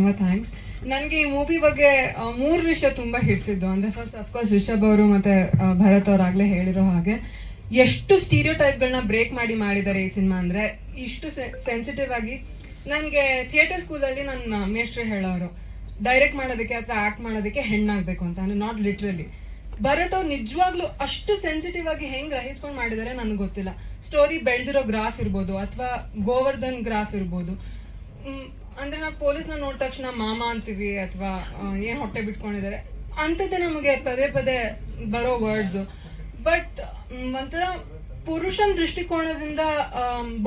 Thanks ನನಗೆ ಈ movie ಬಗ್ಗೆ ಮೂರು ವಿಷಯ ತುಂಬಾ ಹಿಡಿಸಿದ್ದು. ಅಂದ್ರೆ ಫಸ್ಟ್ ಅಫ್ಕೋರ್ಸ್ ರಿಷಬ್ ಅವರು ಮತ್ತೆ ಭರತ್ ಅವರಾಗಲೇ ಹೇಳಿರೋ ಹಾಗೆ. ಎಷ್ಟು ಸ್ಟೀರಿಯೋ ಟೈಪ್ಗಳನ್ನ ಬ್ರೇಕ್ ಮಾಡಿ ಮಾಡಿದ್ದಾರೆ ಈ ಸಿನಿಮಾ ಅಂದ್ರೆ, ಇಷ್ಟು ಸೆನ್ಸಿಟಿವ್ ಆಗಿ, ನನಗೆ ಥಿಯೇಟರ್ ಸ್ಕೂಲಲ್ಲಿ ನನ್ನ ಮೇಷ್ಟ್ರು ಹೇಳೋರು ಡೈರೆಕ್ಟ್ ಮಾಡೋದಕ್ಕೆ ಅಥವಾ ಆಕ್ಟ್ ಮಾಡೋದಕ್ಕೆ ಹೆಣ್ಣಾಗಬೇಕು ಅಂತ. ಅಂದ್ರೆ ನಾಟ್ ಲಿಟ್ರಲಿ ಭರತ್ ಅವ್ರು ನಿಜವಾಗ್ಲೂ ಅಷ್ಟು ಸೆನ್ಸಿಟಿವ್ ಆಗಿ ಹೆಂಗ್ ಗ್ರಹಿಸ್ಕೊಂಡು ಮಾಡಿದ್ದಾರೆ ನನಗೆ ಗೊತ್ತಿಲ್ಲ. ಸ್ಟೋರಿ ಬೆಳೆದಿರೋ ಗ್ರಾಫ್ ಇರ್ಬೋದು, ಅಥವಾ ಗೋವರ್ಧನ್ ಗ್ರಾಫ್ ಇರ್ಬೋದು. ಅಂದ್ರೆ ನಾವು ಪೊಲೀಸ್ನ ನೋಡಿದ ತಕ್ಷಣ ಮಾಮ ಅಂತೀವಿ ಅಥವಾ ಏನ್ ಹೊಟ್ಟೆ ಬಿಟ್ಕೊಂಡಿದ್ದಾರೆ. ಅಂಥದ್ದೇ ನಮಗೆ ಪದೇ ಪದೇ ಬರೋ ವರ್ಡ್ಸ್ ಬಟ್ ಒಂಥರ ಪುರುಷನ ದೃಷ್ಟಿಕೋನದಿಂದ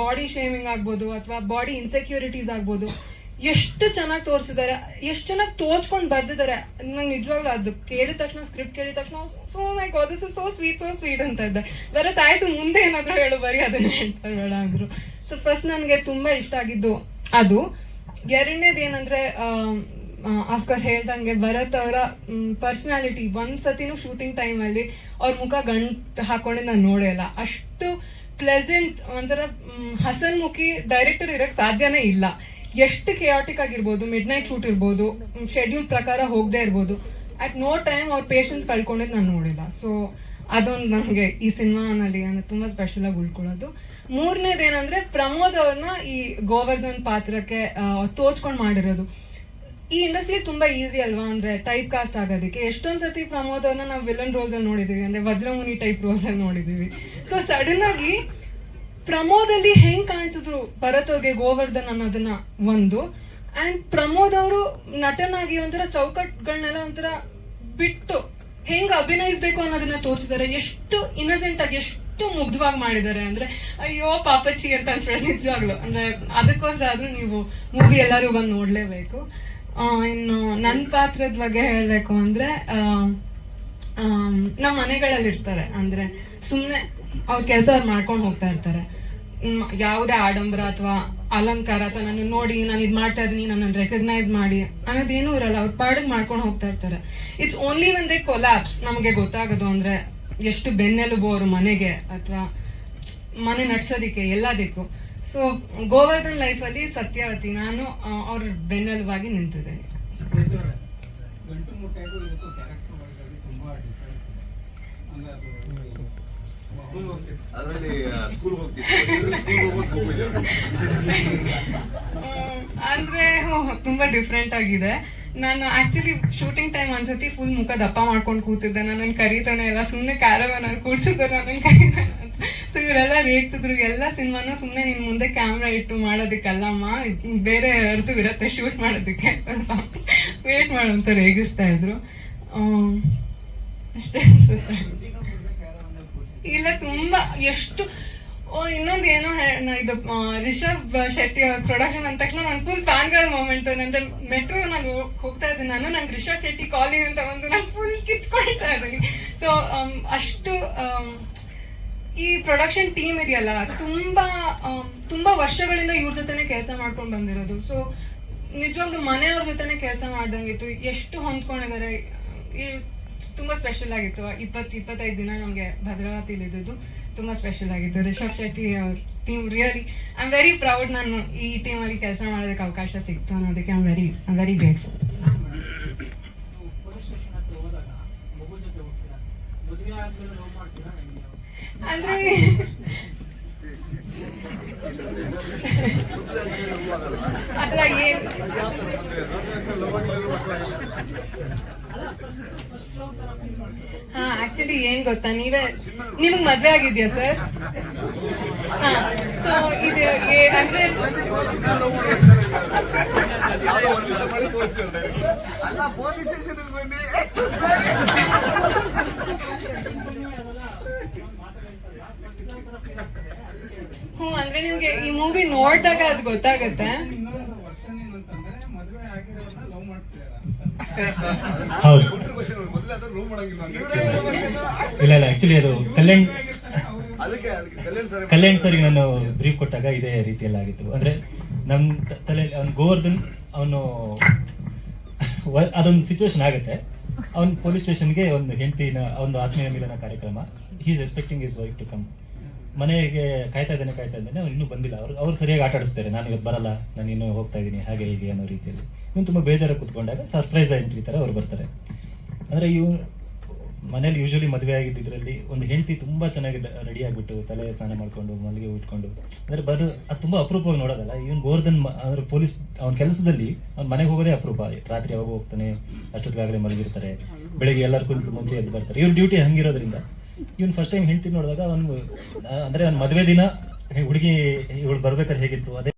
ಬಾಡಿ ಶೇಮಿಂಗ್ ಆಗ್ಬೋದು ಅಥವಾ ಬಾಡಿ ಇನ್ಸೆಕ್ಯೂರಿಟೀಸ್ ಆಗ್ಬೋದು. ಎಷ್ಟು ಚೆನ್ನಾಗಿ ತೋರಿಸಿದ್ದಾರೆ, ಎಷ್ಟು ಚೆನ್ನಾಗಿ ತೋಚ್ಕೊಂಡು ಬರ್ದಿದ್ದಾರೆ. ನಂಗೆ ನಿಜವಾಗ್ಲೂ ಅದು ಕೇಳಿದ ತಕ್ಷಣ ಸ್ಕ್ರಿಪ್ಟ್ ಕೇಳಿದ ತಕ್ಷಣ so my god is so sweet so sweet ಅಂತ ಇದ್ದೆ. ಬರತ್ತಾಯ್ತು ಮುಂದೆ ಏನಾದರೂ ಹೇಳು, ಬರೀ ಅದನ್ನ ಹೇಳ್ತಾರೆ, ಬೇಡ ಅಂದ್ರು. ಸೊ ಫಸ್ಟ್ ನನಗೆ ತುಂಬಾ ಇಷ್ಟ ಆಗಿದ್ದು ಅದು. ಎರಡನೇದು ಏನಂದ್ರೆ ಅಫ್ಕೋರ್ಸ್ ಹೇಳ್ದಂಗೆ ಭರತ್ ಅವರ ಪರ್ಸ್ನಾಲಿಟಿ. ಒಂದ್ ಸತಿನೂ ಶೂಟಿಂಗ್ ಟೈಮಲ್ಲಿ ಅವ್ರ ಮುಖ ಗಂಟು ಹಾಕೊಂಡು ನಾನು ನೋಡೇ ಅಷ್ಟು ಪ್ಲೆಸೆಂಟ್ ಒಂಥರ ಹಸನ್ ಹಸನ್ಮುಖಿ ಡೈರೆಕ್ಟರ್ ಇರಕ್ಕೆ ಸಾಧ್ಯನೇ ಇಲ್ಲ. ಎಷ್ಟು ಕೆಯಾಟಿಕ್ ಆಗಿರ್ಬೋದು ಮಿಡ್ ನೈಟ್ ಶೂಟ್ ಇರ್ಬೋದು ಶೆಡ್ಯೂಲ್ ಪ್ರಕಾರ ಹೋಗದೆ ಇರ್ಬೋದು. ಅಟ್ ನೋ ಟೈಮ್ ಅವ್ರ ಪೇಷನ್ಸ್ ಕಳ್ಕೊಂಡಿದ್ದು ನಾನು ನೋಡಿಲ್ಲ. ಸೊ ಅದೊಂದು ನನಗೆ ಈ ಸಿನಿಮಾನಲ್ಲಿ ಅಂದ್ರೆ ತುಂಬಾ ಸ್ಪೆಷಲ್ ಆಗಿ ಉಳ್ಕೊಳ್ಳೋದು. ಮೂರನೇದು ಏನಂದ್ರೆ ಪ್ರಮೋದ್ ಅವ್ರನ್ನ ಈ ಗೋವರ್ಧನ್ ಪಾತ್ರಕ್ಕೆ ತೋಚ್ಕೊಂಡು ಮಾಡಿರೋದು. ಈ ಇಂಡಸ್ಟ್ರಿ ತುಂಬಾ ಈಸಿ ಅಲ್ವಾ ಅಂದ್ರೆ ಟೈಪ್ ಕಾಸ್ಟ್ ಆಗೋದಕ್ಕೆ. ಎಷ್ಟೊಂದ್ ಸತಿ ಪ್ರಮೋದ್ ಅವ್ರನ್ನ ನಾವು ವಿಲನ್ ರೋಲ್ಸ್ ಅಲ್ಲಿ ನೋಡಿದೀವಿ, ಅಂದ್ರೆ ವಜ್ರಮುನಿ ಟೈಪ್ ರೋಲ್ಸ್ ಅಲ್ಲಿ ನೋಡಿದೀವಿ. ಸೊ ಸಡನ್ ಆಗಿ ಪ್ರಮೋದ್ ಅಲ್ಲಿ ಹೆಂಗ್ ಕಾಣಿಸಿದ್ರು ಭರತ್ ಗೋವರ್ಧನ್ ಅನ್ನೋದನ್ನ ಒಂದು. ಅಂಡ್ ಪ್ರಮೋದ್ ಅವರು ನಟನಾಗಿ ಒಂಥರ ಚೌಕಟ್ಗಳನ್ನೆಲ್ಲ ಒಂಥರ ಬಿಟ್ಟು ಹೆಂಗ್ ಅಭಿನಯಿಸ್ಬೇಕು ಅನ್ನೋದನ್ನ ತೋರಿಸಿದ್ದಾರೆ ಎಷ್ಟು ಇನ್ನಸೆಂಟ್ ಆಗಿ ಎಷ್ಟು ಮುಗ್ಧವಾಗಿ ಮಾಡಿದ್ದಾರೆ ಅಂದ್ರೆ, ಅಯ್ಯೋ ಪಾಪಚ್ಚಿ ಅಂತ ಅನ್ಸ್ಬಿಡ ನಿಜವಾಗ್ಲು. ಅಂದ್ರೆ ಅದಕ್ಕೋಸ್ಕರ ಆದ್ರೂ ನೀವು ಮೂವಿ ಎಲ್ಲರೂ ಬಂದು ನೋಡ್ಲೇಬೇಕು. ಇನ್ನು ನನ್ನ ಪಾತ್ರದ ಬಗ್ಗೆ ಹೇಳಬೇಕು ಅಂದ್ರೆ ನಮ್ಮ ಮನೆಗಳಲ್ಲಿ ಇರ್ತಾರೆ ಅಂದ್ರೆ ಸುಮ್ಮನೆ ಅವ್ರ ಕೆಲಸ ಅವ್ರು ಮಾಡ್ಕೊಂಡು ಹೋಗ್ತಾ ಇರ್ತಾರೆ. ಯಾವುದೇ ಆಡಂಬರ ಅಥವಾ ಅಲಂಕಾರ ಅಥವಾ ನನ್ನ ನೋಡಿ ನಾನು ಇದು ಮಾಡ್ತಾ ಇದೀನಿ ನನ್ನನ್ನು ರೆಕಗ್ನೈಸ್ ಮಾಡಿ ಅನ್ನೋದೇನೂ ಇರಲ್ಲ. ಅವ್ರ ಪಾಡಿಗೆ ಮಾಡ್ಕೊಂಡು ಹೋಗ್ತಾ ಇರ್ತಾರೆ. It's only one day collapse ನಮಗೆ ಗೊತ್ತಾಗೋದು ಅಂದ್ರೆ ಎಷ್ಟು ಬೆನ್ನೆಲುಬು ಅವ್ರ ಮನೆಗೆ ಅಥವಾ ಮನೆ ನಡ್ಸೋದಿಕ್ಕೆ ಎಲ್ಲದಕ್ಕೂ. ಸೊ ಗೋವರ್ಧನ್ ಲೈಫಲ್ಲಿ ಸತ್ಯವತಿ ನಾನು ಅವ್ರ ಬೆನ್ನೆಲುಬಾಗಿ ನಿಂತಿದ್ದೇನೆ ಗಂಟು ಮುಟ್ಟಾಗೂ ಇದಕ್ಕೂ ಕ್ಯಾರೆಕ್ಟರ್ ತುಂಬ ತುಂಬಾ ಡಿಫ್ರೆನ್ಸ್ ಇದೆ. ಅದರಲ್ಲಿ ಸ್ಕೂಲ್ ಅಂದ್ರೆ ತುಂಬಾ ಡಿಫ್ರೆಂಟ್ ಆಗಿದೆ. ನಾನು ಆಕ್ಚುಲಿ ಶೂಟಿಂಗ್ ಟೈಮ್ ಅನ್ಸತಿ ಫುಲ್ ಮುಖ ದಪ್ಪ ಮಾಡ್ಕೊಂಡು ಕೂತಿದ್ದೆ. ನನ್ನ ಕರೀತಾನೆ ಎಲ್ಲ ಸುಮ್ಮನೆ ಕ್ಯಾರವನ್ ಅಲ್ಲಿ ನನಗೆ ನನ್ನ ಕರೀತಾನೆ ಸೊ ಇವರೆಲ್ಲ ರೇಗ್ತಿದ್ರು ಎಲ್ಲ ಸಿನಿಮಾನು ಸುಮ್ಮನೆ ನಿನ್ ಮುಂದೆ ಕ್ಯಾಮ್ರಾ ಇಟ್ಟು ಮಾಡೋದಕ್ಕಲ್ಲಮ್ಮ ಬೇರೆ ಅರ್ಧ ಇರತ್ತೆ ಶೂಟ್ ಮಾಡೋದಕ್ಕೆ. ವೇಟ್ ಮಾಡು ಅಂತ ರೇಗಿಸ್ತಾ ಇದ್ರು. ಅಷ್ಟೇ ಇಲ್ಲ ತುಂಬಾ ಎಷ್ಟು ಇನ್ನೊಂದು ಏನೋ ಇದು ರಿಷಬ್ ಶೆಟ್ಟಿ ಅವ್ರ ಪ್ರೊಡಕ್ಷನ್ ಅಂದ ತಕ್ಷಣ ನಾನು ಫುಲ್ ಫ್ಯಾನ್ಗಳ ಮೂಮೆಂಟ್ ನಂದ್ರೆ ಮೆಟ್ರೋ ನಾನು ಹೋಗ್ತಾ ಇದ್ದೆ. ನಾನು ನಂಗೆ ರಿಷಬ್ ಶೆಟ್ಟಿ ಕಾಲಿಂಗ್ ಅಂತ ಒಂದು ನಾನು ಫುಲ್ ಕಿಚ್ಕೊಳ್ತಾ ಇದ್ದೀನಿ. ಸೊ ಅಷ್ಟು ಈ ಪ್ರೊಡಕ್ಷನ್ ಟೀಮ್ ಇದೆಯಲ್ಲ, ತುಂಬಾ ತುಂಬಾ ವರ್ಷಗಳಿಂದ ಇವ್ರ ಜೊತೆನೆ ಕೆಲಸ ಮಾಡ್ಕೊಂಡು ಬಂದಿರೋದು. ಸೊ ನಿಜವಾಗ್ಲೂ ಮನೆಯವ್ರ ಜೊತೆನೆ ಕೆಲಸ ಮಾಡ್ದಂಗಿತ್ತು. ಎಷ್ಟು ಹೊಂದ್ಕೊಂಡಿದ್ದಾರೆ ತುಂಬಾ ಸ್ಪೆಷಲ್ ಆಗಿತ್ತು. ಇಪ್ಪತ್ತು ಇಪ್ಪತ್ತೈದು ದಿನ ನಮಗೆ ಭದ್ರಾವತಿಲಿ ಇದ್ದಿದ್ದು ತುಂಬಾ ಸ್ಪೆಷಲ್ ಆಗಿತ್ತು. ರಿಷಬ್ ಶೆಟ್ಟಿ ಅವ್ರ team really I am very proud ನಾನು ಈ ಟೀಮಲ್ಲಿ ಕೆಲಸ ಮಾಡೋದಕ್ಕೆ ಅವಕಾಶ ಸಿಕ್ತು ಅನ್ನೋದಕ್ಕೆ I am very I very grateful ಅಂದ್ರೆ ಅಲ್ಲ, ಏನ್? ಹಾ ಆಕ್ಚುಲಿ ಏನ್ ಗೊತ್ತಾ, ನೀವೇ ನಿಮ್ಗೆ ಮದ್ವೆ ಆಗಿದ್ಯಾ ಸರ್ ಹಾ ಸೊ ಇದು ಅಂದ್ರೆ ಅಲ್ಲ, ಪೊಲೀಸ್ ಸ್ಟೇಷನ್ ಬನ್ನಿ ಹ್ಞೂ ಅಂದ್ರೆ ನಿಮ್ಗೆ ಈ ಮೂವಿ ನೋಡಿದಾಗ ಅದು ಗೊತ್ತಾಗತ್ತೆ. ಹೌದು. ಇಲ್ಲ ಇಲ್ಲ ಆಕ್ಚುಲಿ ಅದು ಕಲ್ಯಾಣ್ ಅದಕ್ಕೆ ಅದಕ್ಕೆ ಕಲ್ಯಾಣ್ ಸರ್ ಸರ್ಗೆ ನಾನು ಬ್ರೀಫ್ ಕೊಟ್ಟಾಗ ಇದೇ ರೀತಿಯಲ್ಲಿ ಆಗಿತ್ತು. ಅಂದ್ರೆ ನಮ್ ತಲೆ ಅವ್ನ್ ಅವ್ನು ಗೋವರ್ಧನ್ ಅವನು ಅದೊಂದು ಸಿಚುವೇಶನ್ ಆಗುತ್ತೆ. ಅವ್ನು ಪೊಲೀಸ್ ಸ್ಟೇಷನ್ಗೆ ಒಂದು ಹೆಂಡತಿನ ಒಂದು ಆತ್ಮೀಯ ಮಿಲನ ಕಾರ್ಯಕ್ರಮ. He's expecting his wife to come ಮನೆಗೆ ಕಾಯ್ತಾ ಇದ್ದೇನೆ ಕಾಯ್ತಾ ಇದ್ದೇನೆ, ಅವ್ರು ಇನ್ನೂ ಬಂದಿಲ್ಲ. ಅವ್ರು ಅವ್ರು ಸರಿಯಾಗಿ ಆಟ ಆಡಿಸ್ತಾರೆ. ನಾನು ಇವತ್ತು ಬರಲ್ಲ, ನಾನು ಇನ್ನೂ ಹೋಗ್ತಾ ಇದ್ದೀನಿ, ಹಾಗೆ ಹೀಗೆ ಅನ್ನೋ ರೀತಿಯಲ್ಲಿ. ಇವ್ನು ತುಂಬ ಬೇಜಾರಾಗಿ ಕುತ್ಕೊಂಡಾಗ ಸರ್ಪ್ರೈಸ್ ಎಂಟ್ರಿ ಥರ ಅವ್ರು ಬರ್ತಾರೆ. ಅಂದರೆ ಇವ್ ಮನೇಲಿ ಯೂಶಲಿ ಮದುವೆ ಆಗಿದ್ದಿದ್ರಲ್ಲಿ ಒಂದು ಹೆಂಡತಿ ತುಂಬಾ ಚೆನ್ನಾಗಿ ರೆಡಿ ಆಗಿಬಿಟ್ಟು ತಲೆ ಸ್ನಾನ ಮಾಡ್ಕೊಂಡು, ಮಲ್ಲಿಗೆ ಉಟ್ಕೊಂಡು ಅಂದ್ರೆ ಬರ್, ಅದು ತುಂಬಾ ಅಪರೂಪವಾಗಿ ನೋಡೋದಲ್ಲ, ಇವನ್ ಗೋರ್ಧನ್ ಅಂದ್ರೆ ಪೊಲೀಸ್ ಅವ್ನ ಕೆಲಸದಲ್ಲಿ ಅವ್ನ ಮನೆಗೆ ಹೋಗೋದೇ ಅಪರೂಪ. ರಾತ್ರಿ ಯಾವಾಗ ಹೋಗ್ತಾನೆ, ಅಷ್ಟೊತ್ತಿಗಾಗಲೇ ಮಲಗಿರ್ತಾರೆ, ಬೆಳಿಗ್ಗೆ ಎಲ್ಲರೂ ಕುಂತು ಮುಂಚೆ ಎದ್ದು ಬರ್ತಾರೆ. ಇವ್ರ ಡ್ಯೂಟಿ ಹಂಗಿರೋದ್ರಿಂದ. ಇವನ್ ಫಸ್ಟ್ ಟೈಮ್ ಹೆಂಡತಿ ನೋಡಿದಾಗ ಅವನು, ಅಂದ್ರೆ ಅವ್ನ ಮದುವೆ ದಿನ, ಹುಡುಗಿ ಇವಳು ಬರ್ಬೇಕಾದ್ರೆ ಹೇಗಿತ್ತು? ಅದೇ